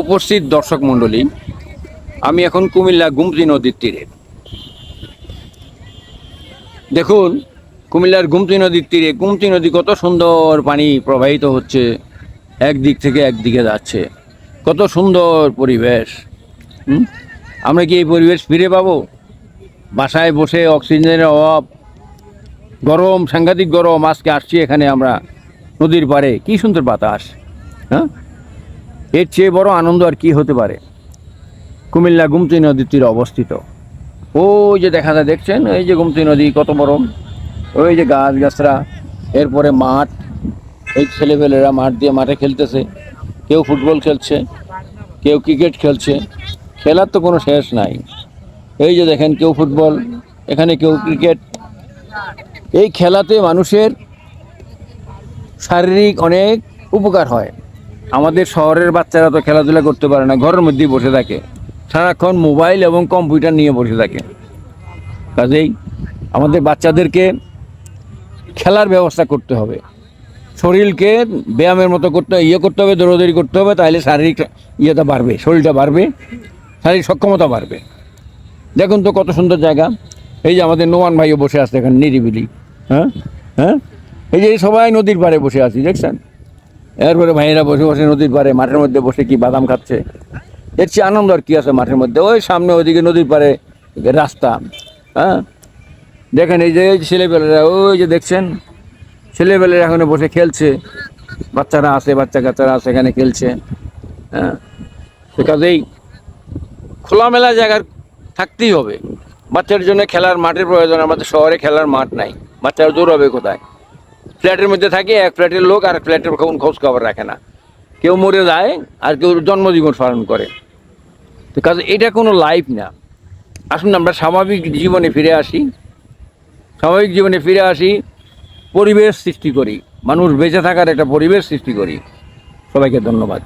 উপস্থিত দর্শক মণ্ডলী, আমি এখন কুমিল্লা গুমতি নদীর তীরে। দেখুন, কুমিল্লার গুমতি নদীর তীরে, গুমতি নদী কত সুন্দর পানি প্রবাহিত হচ্ছে, একদিক থেকে একদিকে যাচ্ছে। কত সুন্দর পরিবেশ? আমরা কি এই পরিবেশ ফিরে পাবো? বাসায় বসে অক্সিজেনের অভাব, গরম, সাংঘাতিক গরম, আজকে আসছি এখানে আমরা নদীর পাড়ে। কি সুন্দর বাতাস হ্যাঁ? এর চেয়ে বড় আনন্দ আর কি হতে পারে? কুমিল্লা গুমতি নদীর তীরে অবস্থিত। ওই যে দেখা যায়, দেখছেন? এই যে গুমতি নদী, কত বড় ওই যে গাছ গাছরা এরপরে মাঠ। এই ছেলেপেলেরা মাঠ দিয়ে মাঠে খেলতেছে। কেউ ফুটবল খেলছে, কেউ ক্রিকেট খেলছে। খেলার তো কোনো শেষ নাই। এই যে দেখেন, কেউ ফুটবল, এখানে কেউ ক্রিকেট। এই খেলাতে মানুষের শারীরিক অনেক উপকার হয়। আমাদের শহরের বাচ্চারা তো খেলাধুলা করতে পারে না, ঘরের মধ্যেই বসে থাকে। সারাক্ষণ মোবাইল এবং কম্পিউটার নিয়ে বসে থাকে। কাজেই আমাদের বাচ্চাদেরকে খেলার ব্যবস্থা করতে হবে। শরীরকে ব্যায়ামের মতো করতে ইয়ে করতে হবে, দৌড়দৌড়ি করতে হবে, তাহলে শারীরিক ইয়েটা বাড়বে, শরীরটা বাড়বে, শারীরিক সক্ষমতা বাড়বে। দেখুন তো কত সুন্দর জায়গা। এই যে আমাদের নোমান ভাইও বসে আছে এখানে নিরিবিলি। হ্যাঁ? হ্যাঁ? এই যে সবাই নদীর পাড়ে বসে আছি, দেখছেন? এরপরে ভাইয়েরা বসে বসে নদীর পাড়ে, মাঠের মধ্যে বসে কি বাদাম খাচ্ছে? এর চেয়ে আনন্দ আর কি আছে মাঠের মধ্যে। ওই সামনে ওইদিকে নদীর পাড়ে রাস্তা হ্যাঁ? দেখেন এই যে ছেলেপেলেরা, ওই যে দেখছেন? ছেলেপেলেরা এখানে বসে খেলছে। বাচ্চারা আছে বাচ্চা কাচ্চারা আছে, এখানে খেলছে হ্যাঁ? সে কাজেই খোলামেলা জায়গার থাকতেই হবে। বাচ্চার জন্য খেলার মাঠের প্রয়োজন, আমাদের শহরে খেলার মাঠ নাই। বাচ্চারা দৌড়াবে কোথায়? ফ্ল্যাটের মধ্যে থাকে, এক ফ্ল্যাটের লোক আর ফ্ল্যাটের কখন খোঁজ খবর রাখে না। কেউ মরে যায় আর কেউ জন্মজীবন পালন করে। তো কাজে এটা কোনো লাইফ না। আসুন আমরা স্বাভাবিক জীবনে ফিরে আসি। স্বাভাবিক জীবনে ফিরে আসি, পরিবেশ সৃষ্টি করি। মানুষ বেঁচে থাকার একটা পরিবেশ সৃষ্টি করি। সবাইকে ধন্যবাদ।